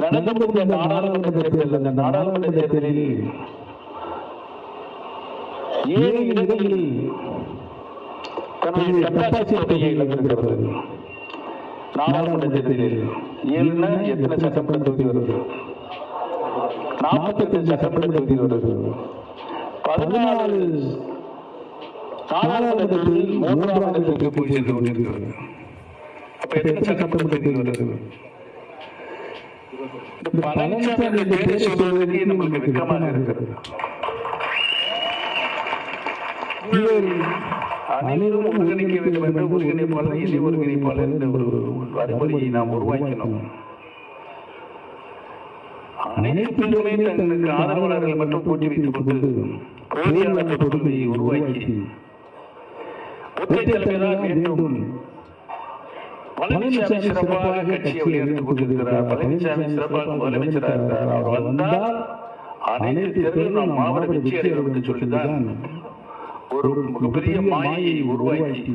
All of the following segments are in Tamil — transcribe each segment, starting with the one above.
நடந்து முடிந்த நாடாளுமன்ற தேர்தல் அந்த நாடாளுமன்ற தேர்தலில் ஏழு இடங்களில் தன்னுடைய தொகையை இழந்திருக்கிறது நாடாளுமன்ற தேர்தலில் ஏழுனா எத்தனை சட்டமன்ற தொகுதி வருது? நாற்பத்தஞ்சு சட்டமன்ற தொகுதி வருது. பதினாலு நாடாளுமன்றத்தில் மூன்றாம் இடத்திற்கு போய் சென்று கொண்டிருக்கிறது அப்ப எத்தனை சட்டமன்ற தொகுதி வருது? இந்த பழனிசாமி பேரை சொல்வதற்கே இருக்கிறது அனைவரும் ஒருங்கிணைக்க வேண்டும் என்று ஒருங்கிணைப்பாளர் என்ற ஒரு வழிமுறையை நாம் உருவாக்கினோம். அனைத்துமே தங்களுக்கு ஆதரவாளர்கள் மட்டும் போட்டி வைத்துக் கொண்டு போட்டியாளர் உருவாக்கி ஒற்றை தலைமைதான் வேண்டும். பழனிசாமி சிறப்பாக கட்சியை வழிநடத்திக் கொண்டிருக்கிறார். பழனிசாமி சிறப்பாக முதலமைச்சராக இருக்கிறார் அவர் வந்தால் அனைத்து தேர்தலும் நாம் மாவட்ட வெற்றி அடைவோம் என்று சொல்லிதான் ஒரு மிகப்பெரிய மாயை உருவாக்கி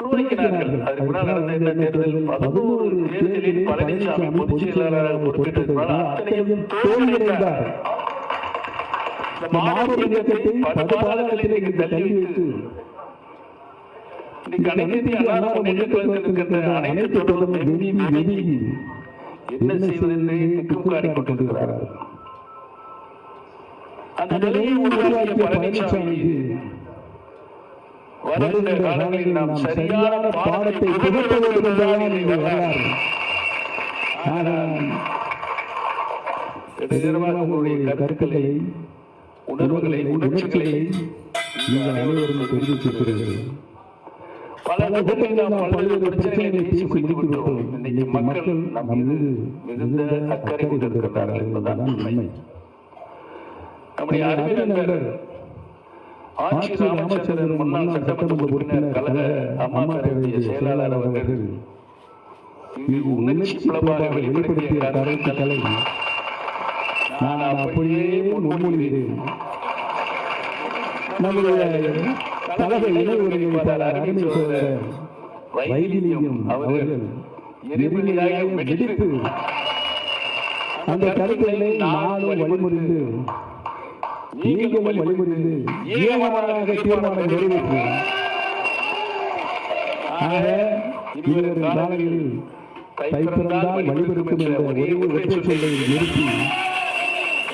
உருவாக்கினார்கள். அதுக்கு முன்னால் நடந்த இந்த தேர்தல் பதினோரு தேர்தலில் பழனிசாமி பொதுச் செயலாளராக பொறுப்பேற்றிருந்தால் அத்தனையும் தோல்வியடைந்தார் மாபெரும் இயக்கத்தை படுபாதத்திலே இங்கு தள்ளி வைத்து இன்னைக்கு அனைத்து இந்திய அண்ணா முன்னேற்ற கழகத்தில் இருக்கின்ற அனைத்து என்ன செய்வதென்று திக்குக்காடி கொண்டிருக்கிறார்கள் அந்த நிலையை உருவாக்கிய பழனிசாமிக்கு வருகின்ற காலங்களில் நாம் சரியான பாடத்தை புகுத்த வேண்டும் என்பதுதான் இன்றைய வரலாறு ஆனால் நெடுநேரமாக உங்களுடைய கருத்துக்களை உணர்வுகளை உணர்ச்சிகளை நீங்கள் அனைவரும் தெரிவித்திருக்கிறீர்கள் பல கூட்டங்களில் நாம் பல்வேறு பிரச்சனைகளை பேசி முடித்து விட்டோம். இன்னைக்கு மக்கள் நம் மீது மிகுந்த அக்கறை கொண்டிருக்கிறார்கள் என்பதுதான் உண்மை. நம்முடைய அருமை நண்பர் ஆட்சி ராமச்சந்திரன் முன்னாள் சட்டமன்ற உறுப்பினர் கழக அம்மா பேரவைய செயலாளர் அவர்கள் இங்கு உணர்ச்சி புலமாக வெளிப்படுத்திய கருத்துக்களை நான் அப்படியே முன்மொழிகிறேன். நம்முடைய கழக இணை ஒருங்கிணைப்பாளர் அருமை சோதரர் வைத்திலிங்கம் அவர்கள் எரிமலையாக வெடித்து அந்த கருத்துக்களை நானும் வழிமுறைந்து நீங்களும் வழிமுறைந்து ஏகமாக தீர்மானம் நிறைவேற்றுவோம் ஆக இவர்கள் காலங்களில் கைப்பிறந்தால் வழிபிறக்கும் என்ற ஒரே ஒற்றை சொல்லை நிறுத்தி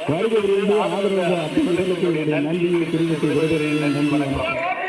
வருகிறவர்களுடைய ஆதரவு நன்றியை தெரிவித்து வருகிறேன் நண்பன்